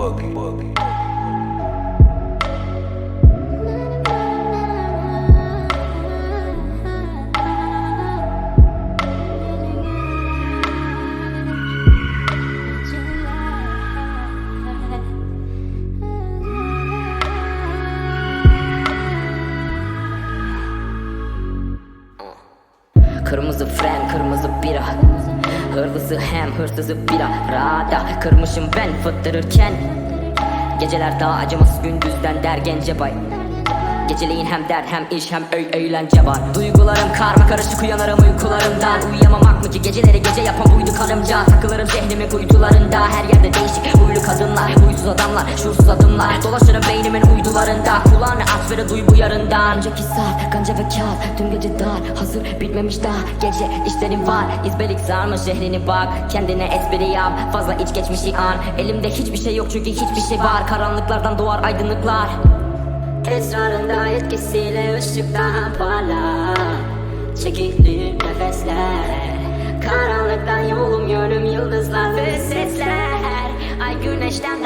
Buggy, buggy. Kırmızı fren, kırmızı bira Hırlısı hem hırsızı bira Rada kırmışım ben fıttırırken. Geceler daha acımasız gündüzden der gence bay Geceleyin hem dert hem iş hem öy eğlence var. Duygularım karma karışık uyanırım uykularımdan. Uyuyamamak mı ki? Geceleri gece yapan buydu karımca. Takılırım zihnimin kuytularında. Her yerde değişik huylu kadınlar Huysuz adamlar, şuursuz adımlar. Dolaşırım beynimin uydularında. Kulağını aç ve duy bu yarından. Önceki saat, ganca ve kağıt Tüm gece dar, hazır bitmemiş daha. Gece işlerim var, izbelik sarmış şehrini bak. Kendine espri yap, fazla iç geçmişi an. Elimde hiçbir şey yok çünkü hiçbir şey var. Karanlıklardan doğar aydınlıklar Esrarında etkisiyle ışık daha parlar. Çekilir nefesler Karanlıktan yolum yönüm yıldızlar ve sesler. Ay güneşten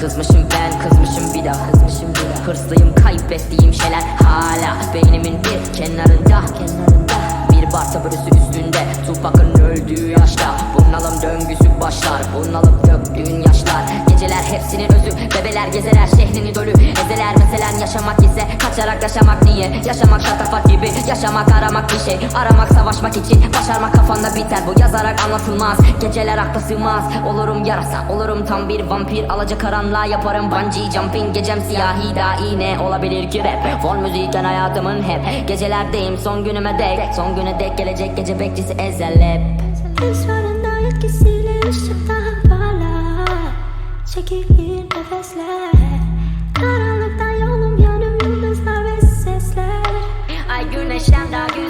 Kızmışım ben kızmışım bir daha Kızmışım bir daha. Hırslıyım kaybettiğim şeyler hala Beynimin bir kenarında. Kenarında. Bir bar taburesi üstünde. Tupak'ın öldüğü yaşta. Bunalım döngüsü başlar. Bunalım döktüğün yaşlar. Geceler hepsinin özü. Bebeler gezeler şehrini dölü Ezeler meselen yaşamak ise Kaçarak yaşamak niye Yaşamak şatafat gibi Yaşamak aramak bir şey Aramak savaşmak için Başarmak kafanda biter. Bu yazarak anlatılmaz Geceler akla sığmaz. Olurum yarasa Olurum tam bir vampir. Alaca karanlığa yaparım bungee jumping. Gecem siyahi dahi ne olabilir ki rap? Fon müzikken hayatımın hep Gecelerdeyim. Son günüme dek Son güne dek gelecek gece bekçisi ezel hep Esrarında etkisiyle ışık daha parlar Çekilir nefesler Karanlıktan yolum yanım